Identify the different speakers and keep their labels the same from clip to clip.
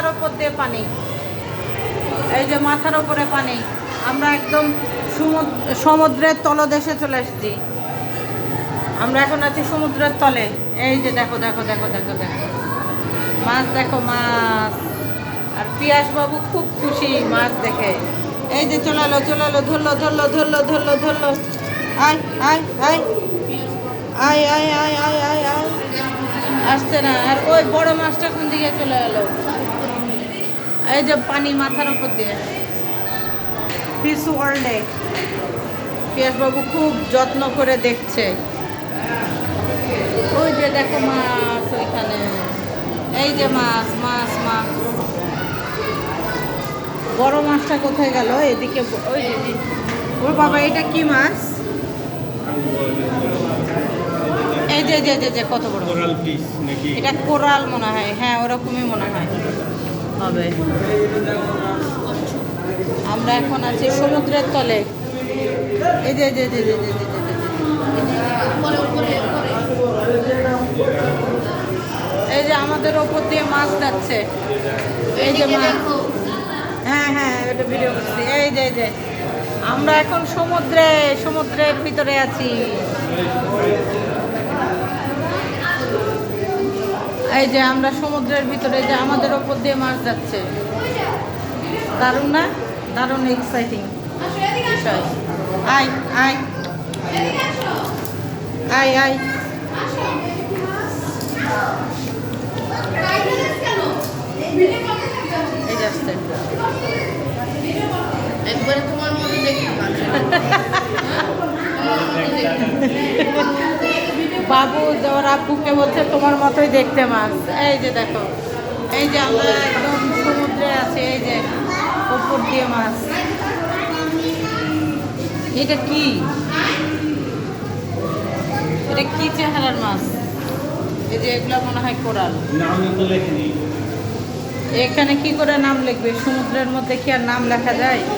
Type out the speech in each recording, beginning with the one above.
Speaker 1: মাথার ওপর দিয়ে পানি। এই যে মাথার ওপরে পানি। আমরা একদম সমুদ্র সমুদ্রের তলদেশে চলে এসেছি। আমরা এখন আছি সমুদ্রের তলে। এই যে দেখো দেখো দেখো দেখো দেখো। মাছ দেখো, মাছ। আর পিয়াস বাবু খুব খুশি মাছ দেখে। এই যে চলে এলো, চলে ধরলো ধরলো ধরলো ধরলো ধরলো। আয় আয় আয়। আয় আয় আয় আয় আয় আয়। আসছে না। আর ওই বড় মাছটা কোন দিকে চলে এলো? এই যে পানি মাথার উপর দিয়ে। ফিস ওয়ার্ল্ডে পিয়াসবাবু খুব যত্ন করে দেখছে। ওই যে দেখো মাছ ওইখানে। এই যে মাছ মাছ মাছ। বড় মাছটা কোথায় গেল? এদিকে ওই ওর বাবা এটা কি মাছ? এই যে যে যে যে কত বড়।
Speaker 2: কোরাল পিস নাকি?
Speaker 1: এটা কোরাল মনে হয়। হ্যাঁ ওরকমই মনে হয়। হবে। আমরা এখন আছি সমুদ্রের তলে। এই যে যে যে যে যে যে যে এই যে আমাদের ওপর দিয়ে মাছ যাচ্ছে। এই যে মাছ। হ্যাঁ হ্যাঁ এটা ভিডিও করছি। এই যে এই যে। আমরা এখন সমুদ্রে সমুদ্রের ভিতরে আছি। এই যে আমরা সমুদ্রের ভিতরে যে আমাদের ওপর দিয়ে মাছ যাচ্ছে। দারুণ না? দারুণ এক্সাইটিং বিষয়। আয় আয়। আয় এই যে আসছে
Speaker 3: একবারে তোমার মতো দেখতে পাচ্ছি
Speaker 1: বাবু ওর আব্বুকে বলছে তোমার মতোই দেখতে মাছ। এই যে দেখো এই যে আমরা একদম সমুদ্রে আছি এই যে উপর দিয়ে মাছ। এটা কি? এটা কি চেহারার মাছ? এই যে এগুলো মনে হয় কোরাল। এখানে কি করে নাম লিখবে? সমুদ্রের মধ্যে কি আর নাম লেখা যায়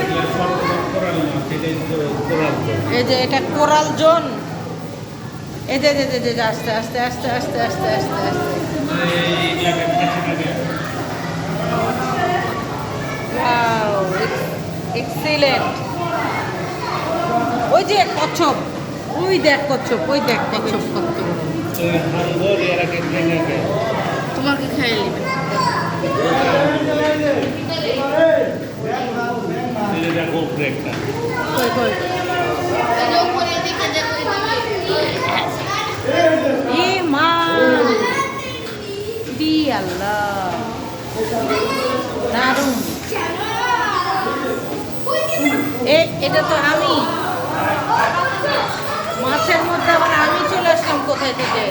Speaker 2: এগুলো সব কোরাল না সেটাই তো কোরাল তো
Speaker 1: এই যে এটা কোরাল জোন। এই যে যে যে আস্তে আস্তে আস্তে আস্তে আস্তে আস্তে আস্তে। এক্সিলেন্ট ওই যে কচ্ছপ ওই দেখ কচ্ছপ ওই দেখ কচ্ছপ। কত
Speaker 3: তোমাকে খেয়ে নেবে?
Speaker 1: মাশাল্লাহ দারুণ।
Speaker 3: এটা তো আমি।
Speaker 1: মাছের মধ্যে আবার আমি চলে আসলাম কোথায় থেকে?